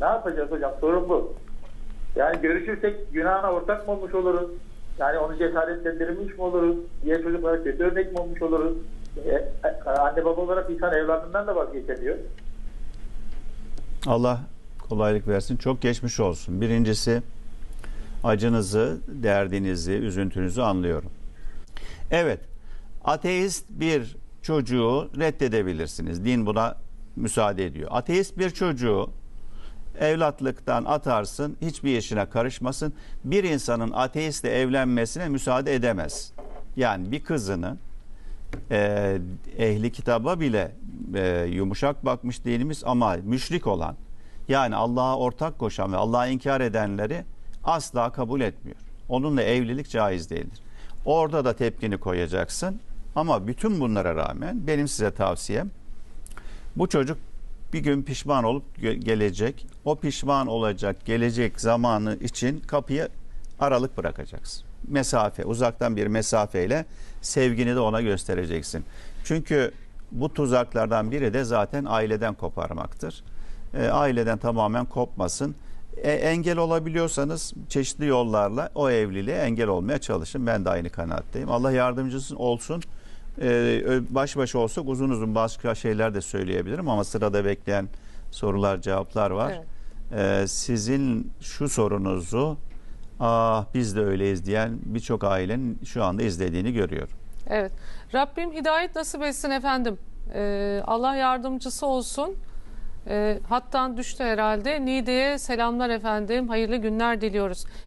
Ne yapacağız hocam? Sorun bu. Yani görüşürsek günahına ortak mı olmuş oluruz? Yani onu cesaretlendirmiş mi oluruz? Diğer çocuklara kötü örnek mi olmuş oluruz? E, e, anne baba olarak insan evladından da vazgeçemiyor. Allah kolaylık versin. Çok geçmiş olsun. Birincisi acınızı, derdinizi, üzüntünüzü anlıyorum. Evet, ateist bir çocuğu reddedebilirsiniz. Din buna müsaade ediyor. Ateist bir çocuğu evlatlıktan atarsın, hiçbir işine karışmasın. Bir insanın ateistle evlenmesine müsaade edemez. Yani bir kızının e, ehli kitaba bile e, yumuşak bakmış dinimiz ama müşrik olan yani Allah'a ortak koşan ve Allah'a inkar edenleri asla kabul etmiyor. Onunla evlilik caiz değildir. Orada da tepkini koyacaksın ama bütün bunlara rağmen benim size tavsiyem bu çocuk bir gün pişman olup ge- gelecek. O pişman olacak gelecek zamanı için kapıyı aralık bırakacaksın. Mesafe, uzaktan bir mesafeyle sevgini de ona göstereceksin. Çünkü bu tuzaklardan biri de zaten aileden koparmaktır. E, aileden tamamen kopmasın. E, engel olabiliyorsanız çeşitli yollarla o evliliğe engel olmaya çalışın. Ben de aynı kanaatteyim. Allah yardımcısı olsun. E, ö- baş başa olsak uzun uzun başka şeyler de söyleyebilirim ama sırada bekleyen sorular cevaplar var. Evet. E, sizin şu sorunuzu ah biz de öyleyiz diyen birçok ailenin şu anda izlediğini görüyorum. Evet. Rabbim hidayet nasip etsin efendim. Ee, Allah yardımcısı olsun. Ee, hattan düştü herhalde. Nide'ye selamlar efendim. Hayırlı günler diliyoruz.